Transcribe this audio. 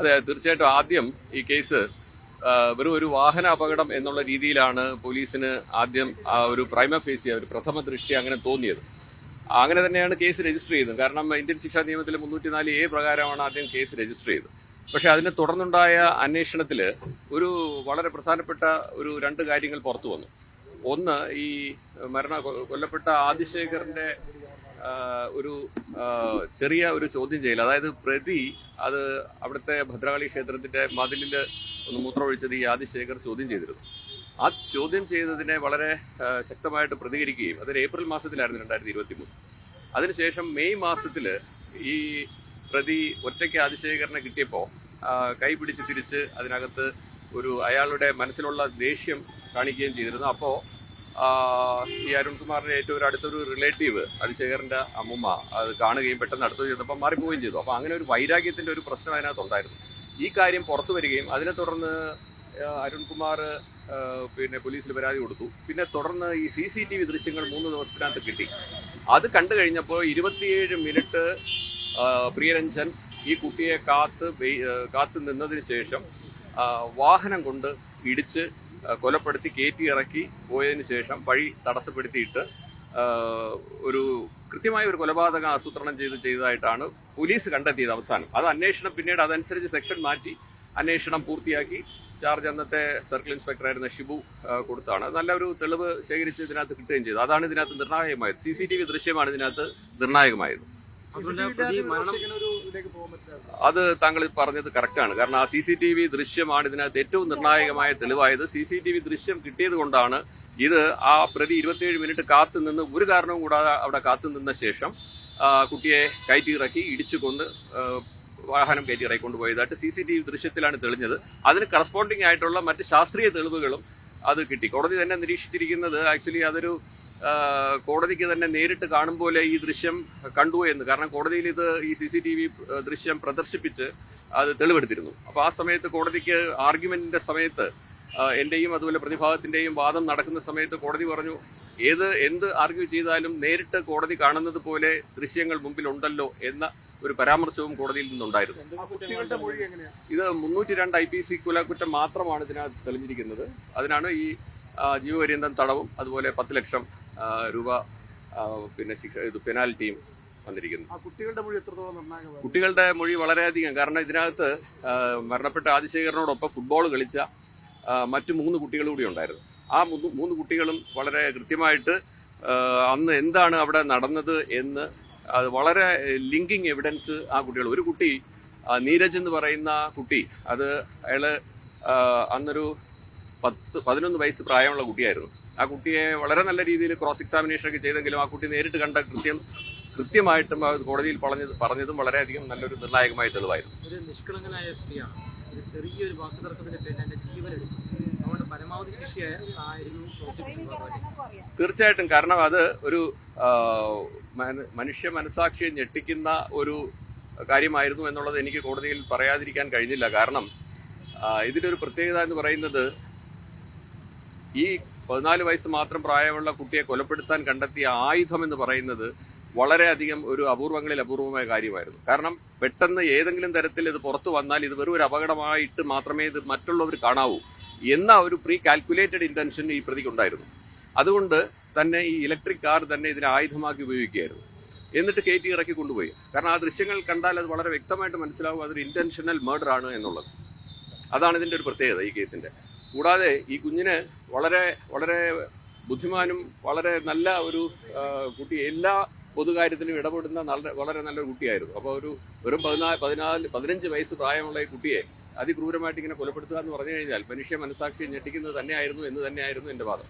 അതെ തീർച്ചയായിട്ടും ആദ്യം ഈ കേസ് വെറും ഒരു വാഹന അപകടം എന്നുള്ള രീതിയിലാണ് പോലീസിന് ആദ്യം ആ ഒരു പ്രൈമ ഫേസിയ ഒരു പ്രഥമ ദൃഷ്ടി അങ്ങനെ തോന്നിയത്. അങ്ങനെ തന്നെയാണ് കേസ് രജിസ്റ്റർ ചെയ്തത്. കാരണം ഇന്ത്യൻ ശിക്ഷാ നിയമത്തിലെ മുന്നൂറ്റിനാല് എ പ്രകാരമാണ് ആദ്യം കേസ് രജിസ്റ്റർ ചെയ്തത്. പക്ഷെ അതിനെ തുടർന്നുണ്ടായ അന്വേഷണത്തിൽ ഒരു വളരെ പ്രധാനപ്പെട്ട ഒരു രണ്ട് കാര്യങ്ങൾ പുറത്തു വന്നു. ഒന്ന് ഈ മരണ കൊല്ലപ്പെട്ട ആദിശേഖറിന്റെ ഒരു ചെറിയ ഒരു ചോദ്യം ചെയ്യൽ അതായത് പ്രതി അത് അവിടുത്തെ ഭദ്രകാളി ക്ഷേത്രത്തിന്റെ മതിലിൽ ഒന്ന് മൂത്രമൊഴിച്ചത് ഈ ആദിശേഖർ ചോദ്യം ചെയ്തിരുന്നു. ആ ചോദ്യം ചെയ്തതിനെ വളരെ ശക്തമായിട്ട് പ്രതികരിക്കുകയും അതൊരു ഏപ്രിൽ മാസത്തിലായിരുന്നു രണ്ടായിരത്തി ഇരുപത്തി മൂന്ന് അതിനുശേഷം മെയ് മാസത്തിൽ ഈ പ്രതി ഒറ്റയ്ക്ക് ആദിശേഖരനെ കിട്ടിയപ്പോൾ കൈ പിടിച്ച് തിരിച്ച് അതിനകത്ത് ഒരു അയാളുടെ മനസ്സിലുള്ള ദേഷ്യം കാണിക്കുകയും ചെയ്തിരുന്നു. അപ്പോൾ ഈ അരുൺകുമാറിന്റെ ഏറ്റവും ഒരു അടുത്തൊരു റിലേറ്റീവ് അതിശേഖറിന്റെ അമ്മുമ്മ അത് കാണുകയും പെട്ടെന്ന് അടുത്ത് ചെന്നപ്പോൾ മാറിപ്പോവുകയും ചെയ്തു. അപ്പോൾ അങ്ങനെ ഒരു വൈരാഗ്യത്തിന്റെ ഒരു പ്രശ്നം അതിനകത്തുണ്ടായിരുന്നു ഈ കാര്യം പുറത്തു വരികയും അതിനെ തുടർന്ന് അരുൺകുമാർ പിന്നെ പോലീസിൽ പരാതി കൊടുത്തു. പിന്നെ തുടർന്ന് ഈ സി സി ടി വി ദൃശ്യങ്ങൾ മൂന്ന് ദിവസത്തിനകത്ത് കിട്ടി. അത് കണ്ടു കഴിഞ്ഞപ്പോൾ ഇരുപത്തിയേഴ് മിനിറ്റ് പ്രിയരഞ്ജൻ ഈ കുട്ടിയെ കാത്ത് കാത്തു നിന്നതിന് ശേഷം വാഹനം കൊണ്ട് ഇടിച്ച് കൊലപ്പെടുത്തി കയറ്റി ഇറക്കി പോയതിനു ശേഷം വഴി തടസ്സപ്പെടുത്തിയിട്ട് ഒരു കൃത്യമായ ഒരു കൊലപാതകം ആസൂത്രണം ചെയ്ത് ചെയ്തതായിട്ടാണ് പോലീസ് കണ്ടെത്തിയത് അവസാനം. അത് അന്വേഷണം പിന്നീട് അതനുസരിച്ച് സെക്ഷൻ മാറ്റി അന്വേഷണം പൂർത്തിയാക്കി. ചാർജ് അന്നത്തെ സർക്കിൾ ഇൻസ്പെക്ടർ ആയിരുന്ന ഷിബു കൊടുത്താണ്. നല്ലൊരു തെളിവ് ശേഖരിച്ച് ഇതിനകത്ത് കിട്ടുകയും ചെയ്തു. അതാണ് ഇതിനകത്ത് നിർണായകമായത്. സി സി ടി വി ദൃശ്യമാണ് ഇതിനകത്ത് നിർണായകമായത്. ഒരു മരണം അത് താങ്കൾ പറഞ്ഞത് കറക്റ്റാണ് കാരണം ആ സി സി ടി വി ദൃശ്യമാണ് ഇതിനകത്ത് ഏറ്റവും നിർണായകമായ തെളിവായത്. സി സി ടി വി ദൃശ്യം കിട്ടിയത് കൊണ്ടാണ് ഇത് ആ പ്രതി ഇരുപത്തിയേഴ് മിനിറ്റ് കാത്തു നിന്ന് ഒരു കാരണവും കൂടാതെ അവിടെ കാത്തു നിന്ന ശേഷം കുട്ടിയെ കയറ്റി ഇറക്കി ഇടിച്ചു കൊന്ന് വാഹനം കയറ്റി കൊണ്ടുപോയതായിട്ട് സി സി ടി വി ദൃശ്യത്തിലാണ് തെളിഞ്ഞത്. അതിന് കറസ്പോണ്ടിങ് ആയിട്ടുള്ള മറ്റ് ശാസ്ത്രീയ തെളിവുകളും അത് കിട്ടി. കോടതി തന്നെ നിരീക്ഷിച്ചിരിക്കുന്നത് ആക്ച്വലി അതൊരു കോടതിക്ക് തന്നെ നേരിട്ട് കാണും പോലെ ഈ ദൃശ്യം കണ്ടു എന്ന്. കാരണം കോടതിയിൽ ഇത് ഈ സി സി ടി വി ദൃശ്യം പ്രദർശിപ്പിച്ച് അത് തെളിവെടുത്തിരുന്നു. അപ്പോൾ ആ സമയത്ത് കോടതിക്ക് ആർഗ്യുമെന്റിന്റെ സമയത്ത് എന്റെയും എന്റെയും അതുപോലെ പ്രതിഭാഗത്തിന്റെയും വാദം നടക്കുന്ന സമയത്ത് കോടതി പറഞ്ഞു ഏത് എന്ത് ആർഗ്യൂ ചെയ്താലും നേരിട്ട് കോടതി കാണുന്നത് പോലെ ദൃശ്യങ്ങൾ മുമ്പിലുണ്ടല്ലോ എന്ന ഒരു പരാമർശവും കോടതിയിൽ നിന്നുണ്ടായിരുന്നു. ഇത് മുന്നൂറ്റി രണ്ട് ഐ പി സി കുലക്കുറ്റം മാത്രമാണ് ഇതിനകത്ത് തെളിഞ്ഞിരിക്കുന്നത്. അതിനാണ് ഈ ജീവപര്യന്തം തടവും അതുപോലെ പത്ത് ലക്ഷം രൂപ പിന്നെ ശിക്ഷ ഇത് പെനാൽറ്റിയും വന്നിരിക്കുന്നു. കുട്ടികളുടെ മൊഴി എത്രത്തോളം നിർണായകമാണ് കുട്ടികളുടെ മൊഴി വളരെയധികം. കാരണം ഇതിനകത്ത് മരണപ്പെട്ട ആദിശേഖരനോടൊപ്പം ഫുട്ബോൾ കളിച്ച മറ്റു മൂന്ന് കുട്ടികൾ കൂടി ഉണ്ടായിരുന്നു. ആ മൂന്ന് കുട്ടികളും വളരെ കൃത്യമായിട്ട് അന്ന് എന്താണ് അവിടെ നടന്നത് എന്ന് അത് വളരെ ലിങ്കിങ് എവിഡൻസ് ആ കുട്ടികൾ. ഒരു കുട്ടി നീരജ് എന്ന് പറയുന്ന കുട്ടി അത് അയാൾ അന്നൊരു പത്ത് പതിനൊന്ന് വയസ്സ് പ്രായമുള്ള കുട്ടിയായിരുന്നു. ആ കുട്ടിയെ വളരെ നല്ല രീതിയിൽ ക്രോസ് എക്സാമിനേഷൻ ഒക്കെ ചെയ്തെങ്കിലും ആ കുട്ടി നേരിട്ട് കണ്ട കൃത്യം കൃത്യമായിട്ടും കോടതിയിൽ പറഞ്ഞത് പറഞ്ഞതും വളരെയധികം നല്ലൊരു നിർണായകമായ തെളിവായിരുന്നു. ഒരു നിഷ്കളങ്കനായ വ്യക്തിയാണ് ഒരു ചെറിയൊരു വാക്ക് തർക്കത്തിന്റെ പേരിൽ എന്റെ ജീവൻ എടുത്തു. അതുകൊണ്ട് പരമാവധി ശിക്ഷയായ ആയിരുന്നു പ്രോസിക്യൂഷൻ പറഞ്ഞത്. തീർച്ചയായിട്ടും കാരണം അത് ഒരു മനുഷ്യ മനസാക്ഷിയെ ഞെട്ടിക്കുന്ന ഒരു കാര്യമായിരുന്നു എന്നുള്ളത് എനിക്ക് കോടതിയിൽ പറയാതിരിക്കാൻ കഴിഞ്ഞില്ല. കാരണം ഇതിലൊരു പ്രത്യേകത എന്ന് പറയുന്നത് ഈ പതിനാല് വയസ്സ് മാത്രം പ്രായമുള്ള കുട്ടിയെ കൊലപ്പെടുത്താൻ കണ്ടെത്തിയ ആയുധം എന്ന് പറയുന്നത് വളരെയധികം ഒരു അപൂർവങ്ങളിൽ അപൂർവമായ കാര്യമായിരുന്നു. കാരണം പെട്ടെന്ന് ഏതെങ്കിലും തരത്തിൽ ഇത് പുറത്തു വന്നാൽ ഇത് വെറും ഒരു അപകടമായിട്ട് മാത്രമേ ഇത് മറ്റുള്ളവർ കാണാവൂ എന്ന ഒരു പ്രീ കാൽക്കുലേറ്റഡ് ഇന്റൻഷൻ ഈ പ്രതിക്കുണ്ടായിരുന്നു അതുകൊണ്ട് തന്നെ ഈ ഇലക്ട്രിക് കാർ തന്നെ ഇതിനെ ആയുധമാക്കി ഉപയോഗിക്കുകയായിരുന്നു. എന്നിട്ട് കയറ്റി ഇറക്കി കൊണ്ടുപോയി. കാരണം ആ ദൃശ്യങ്ങൾ കണ്ടാൽ അത് വളരെ വ്യക്തമായിട്ട് മനസ്സിലാവും അതൊരു ഇന്റൻഷനൽ മർഡർ ആണ് എന്നുള്ളത്. അതാണ് ഇതിന്റെ ഒരു പ്രത്യേകത ഈ കേസിന്റെ കൂടാതെ ഈ കുഞ്ഞിന് വളരെ വളരെ ബുദ്ധിമാനും വളരെ നല്ല ഒരു കുട്ടി എല്ലാ പൊതുകാര്യത്തിലും ഇടപെടുന്ന നല്ല വളരെ നല്ലൊരു കുട്ടിയായിരുന്നു. അപ്പോൾ ഒരു വെറും പതിനാല് പതിനാല് പതിനഞ്ച് വയസ്സ് പ്രായമുള്ള ഈ കുട്ടിയെ അതിക്രൂരമായിട്ട് ഇങ്ങനെ കൊലപ്പെടുത്തുക എന്ന് പറഞ്ഞു കഴിഞ്ഞാൽ മനുഷ്യ മനസാക്ഷിയെ ഞെട്ടിക്കുന്നത് തന്നെയായിരുന്നു എന്ന് തന്നെയായിരുന്നു എന്റെ വാദം.